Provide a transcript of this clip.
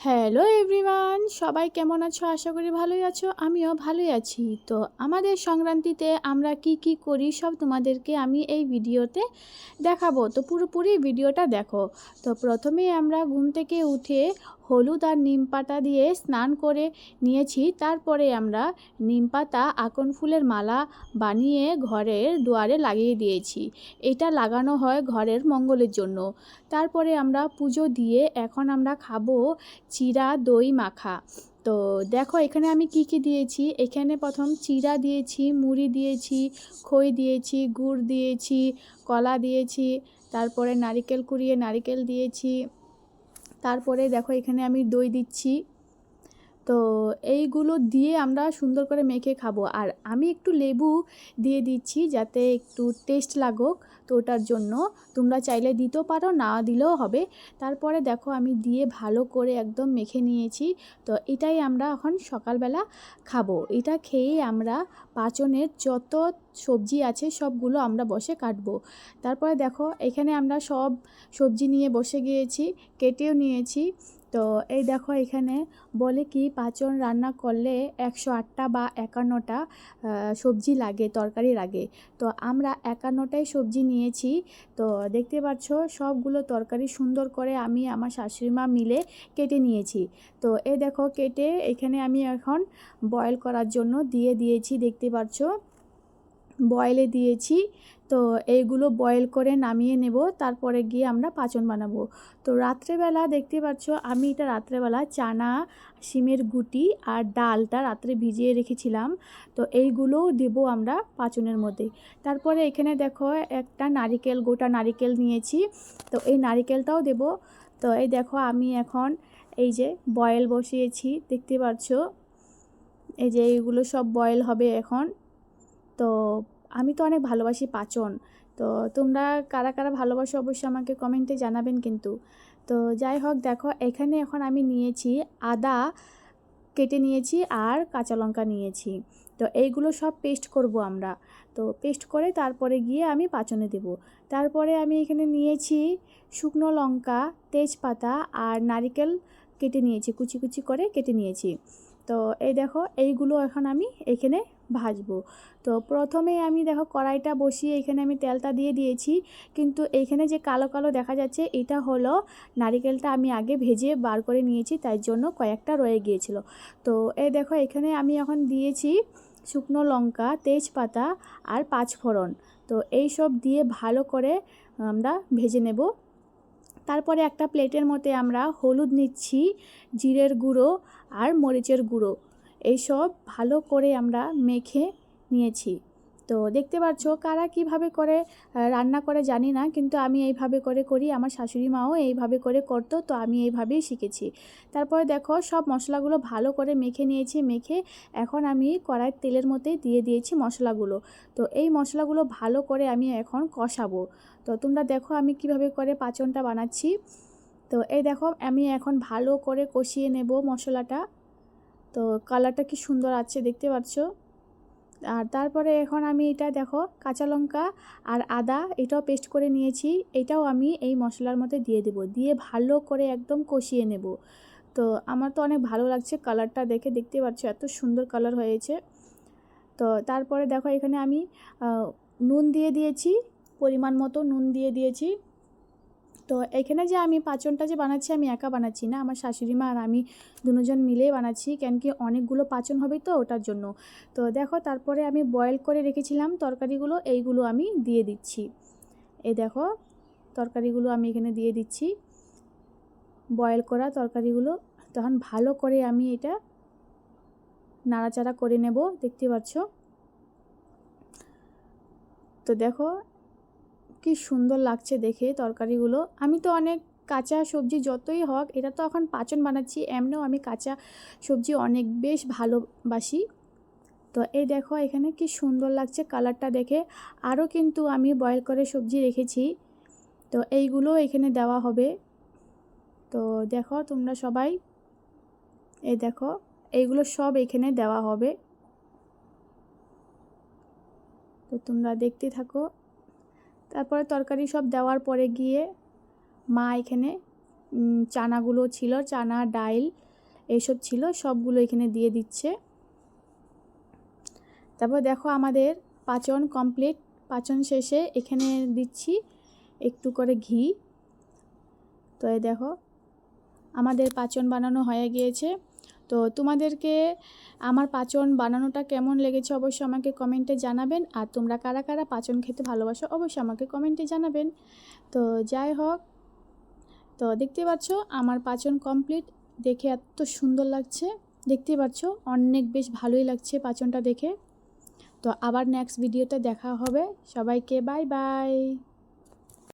Hello everyone সবাই কেমন আছো? আশা করি ভালোই আছো। আমিও ভালোই আছি। তো আমাদের সংক্রান্তিতে আমরা কি কি করি সব তোমাদেরকে আমি এই ভিডিওতে দেখাবো। তো পুরোপুরি ভিডিওটা দেখো। তো প্রথমে আমরা ঘুম থেকে উঠে হলুদ আর নিম পাতা দিয়ে স্নান করে নিয়েছি। তারপরে আমরা নিম পাতা, আকন ফুলের মালা বানিয়ে ঘরের দুয়ারে লাগিয়ে দিয়েছি। এটা লাগানো হয় ঘরের মঙ্গলের জন্য। তারপরে আমরা পুজো দিয়ে এখন আমরা খাব চিরা দই মাখা। তো দেখো, এখানে আমি কি কি দিয়েছি? এখানে প্রথম চিরা দিয়েছি, মুড়ি দিয়েছি, খই দিয়েছি, গুড় দিয়েছি, কলা দিয়েছি, তারপরে নারিকেল কুড়িয়ে নারিকেল দিয়েছি। তারপরে দেখো এখানে আমি দই দিচ্ছি। তো এইগুলো দিয়ে আমরা সুন্দর করে মেখে খাব। আর আমি একটু লেবু দিয়ে দিচ্ছি যাতে একটু টেস্ট লাগুক তো ওটার জন্য। তোমরা চাইলে দিতেও পারো, না দিলেও হবে। তারপরে দেখো আমি দিয়ে ভালো করে একদম মেখে নিয়েছি। তো এটাই আমরা এখন সকালবেলা খাব। এটা খেয়ে আমরা পাচনের যত সবজি আছে সবগুলো আমরা বসে কাটবো। তারপরে দেখো এখানে আমরা সব সবজি নিয়ে বসে গিয়েছি, কেটেও নিয়েছি। তো এই দেখো এখানে বলে কি পাঁচন রান্না করলে একশো আটটা বা একান্নটা সবজি লাগে, তরকারি লাগে। তো আমরা একান্নটাই সবজি নিয়েছি। তো দেখতে পাচ্ছ সবগুলো তরকারি সুন্দর করে আমি আমার শাশুড়ি মা মিলে কেটে নিয়েছি। তো এই দেখো কেটে এখানে আমি এখন বয়েল করার জন্য দিয়ে দিয়েছি, দেখতে পাচ্ছ। বয়েলে দিয়েছি। তো এইগুলো বয়েল করে নামিয়ে নেব, তারপরে গিয়ে আমরা পাচন বানাবো। তো রাত্রেবেলা দেখতে পাচ্ছ, আমি এটা রাত্রেবেলা চানা, শিমের গুটি আর ডালটা রাত্রে ভিজিয়ে রেখেছিলাম। তো এইগুলোও দেব আমরা পাচনের মধ্যে। তারপরে এখানে দেখো একটা নারিকেল, গোটা নারিকেল নিয়েছি। তো এই নারিকেলটাও দেব। তো এই দেখো আমি এখন এই যে বয়েল বসিয়েছি, দেখতে পাচ্ছ? এই যে এইগুলো সব বয়েল হবে এখন। তো আমি তো অনেক ভালোবাসি পাচন। তো তোমরা কারা কারা ভালোবাসো অবশ্যই আমাকে কমেন্টে জানাবেন কিন্তু। তো যাই হোক, দেখো, এখানে এখন আমি নিয়েছি আদা কেটে নিয়েছি আর কাঁচা লঙ্কা নিয়েছি। তো এইগুলো সব পেস্ট করব আমরা। তো পেস্ট করে তারপরে গিয়ে আমি পাচনে দেব। তারপরে আমি এখানে নিয়েছি শুকনো লঙ্কা, তেজপাতা আর নারিকেল কেটে নিয়েছি, কুচি কুচি করে কেটে নিয়েছি। তো এই দেখো, এইগুলো এখন আমি এখানে ভাজবো। তো প্রথমে আমি দেখো কড়াইটা বসিয়ে এখানে আমি তেলটা দিয়ে দিয়েছি। কিন্তু এইখানে যে কালো কালো দেখা যাচ্ছে, এটা হলো নারিকেলটা আমি আগে ভেজে বার করে নিয়েছি, তাই জন্য কয়েকটা রয়ে গিয়েছিল। তো এই দেখো এখানে আমি এখন দিয়েছি শুকনো লঙ্কা, তেজপাতা আর পাঁচফোড়ন। তো এই সব দিয়ে ভালো করে আমরা ভেজে নেব। তারপরে একটা প্লেটের মধ্যে আমরা হলুদ নিচ্ছি, জিরের গুঁড়ো আর মরিচের গুঁড়ো। এইসব ভালো করে আমরা মেখে নিয়েছি। তো দেখতে পাচ্ছ কারা কীভাবে করে রান্না করে জানি না, কিন্তু আমি এইভাবে করে করি, আমার শাশুড়ি মাও এইভাবে করে করতো, তো আমি এইভাবেই শিখেছি। তারপরে দেখো সব মশলাগুলো ভালো করে মেখে নিয়েছি, মেখে এখন আমি কড়াইয়ের তেলের মধ্যে দিয়ে দিয়েছি মশলাগুলো। তো এই মশলাগুলো ভালো করে আমি এখন কষাবো। তো তোমরা দেখো আমি কীভাবে করে পাচনটা বানাচ্ছি। তো এই দেখো আমি এখন ভালো করে কষিয়ে নেব মশলাটা। তো কালারটা কি সুন্দর আছে দেখতে পাচ্ছ? আর তারপরে এখন আমি এটা দেখো, কাঁচা লঙ্কা আর আদা এটাও পেস্ট করে নিয়েছি, এটাও আমি এই মশলার মধ্যে দিয়ে দেব, দিয়ে ভালো করে একদম কষিয়ে নেব। তো আমার তো অনেক ভালো লাগছে কালারটা দেখে, দেখতে পাচ্ছ এত সুন্দর কালার হয়েছে। তো তারপরে দেখো এখানে আমি নুন দিয়ে দিয়েছি, পরিমাণ মতো নুন দিয়ে দিয়েছি। তো এখানে যে আমি পাচনটা যে বানাচ্ছি, আমি একা বানাচ্ছি না। আমার শাশুড়ি মা আর আমি দুজন মিলেই বানাচ্ছি, কেন কি অনেকগুলো পাচন হবে তো ওটার জন্য। তো দেখো, তারপরে আমি বয়েল করে রেখেছিলাম তরকারিগুলো, এইগুলো আমি দিয়ে দিচ্ছি। এই দেখো, তরকারিগুলো আমি এখানে দিয়ে দিচ্ছি। বয়েল করা তরকারিগুলো, তখন ভালো করে আমি এটা নাড়াচাড়া করে নেব, দেখতে পাচ্ছ? তো দেখো কি সুন্দর লাগছে দেখে তরকারিগুলো। আমি তো অনেক কাঁচা সবজি যতই হোক, এটা তো এখন পাচন বানাচ্ছি, এমনিও আমি কাঁচা সবজি অনেক বেশ ভালোবাসি। তো এই দেখো, এখানে কি সুন্দর লাগছে কালারটা দেখে। আরও কিন্তু আমি বয়েল করে সবজি রেখেছি। তো এইগুলো এখানে দেওয়া হবে। তো দেখো, তোমরা সবাই এই দেখো, এইগুলো সব এখানে দেওয়া হবে। তো তোমরা দেখতে থাকো। তারপরে তরকারি সব দেওয়ার পরে গিয়ে মা এখানে চানাগুলো ছিল, চানা, ডাইল এইসব ছিল, সবগুলো এখানে দিয়ে দিচ্ছে। তারপর দেখো আমাদের পাচন কমপ্লিট পাচন শেষে এখানে দিচ্ছি একটু করে ঘি। তো দেখো, আমাদের পাচন বানানো হয়ে গিয়েছে। তো তোমাদেরকে আমার পাচন বানানোটা কেমন লেগেছে অবশ্যই আমাকে কমেন্টে জানাবেন। আর তোমরা কারা কারা পাচন খেতে ভালোবাসো অবশ্যই আমাকে কমেন্টে জানাবেন। তো যাই হোক, তো দেখতে পাচ্ছ আমার পাচন কমপ্লিট। দেখে এত সুন্দর লাগছে। দেখতে পাচ্ছ অনেক বেশ ভালোই লাগছে পাচনটা দেখে। তো আবার নেক্সট ভিডিওতে দেখা হবে। সবাইকে বাই বাই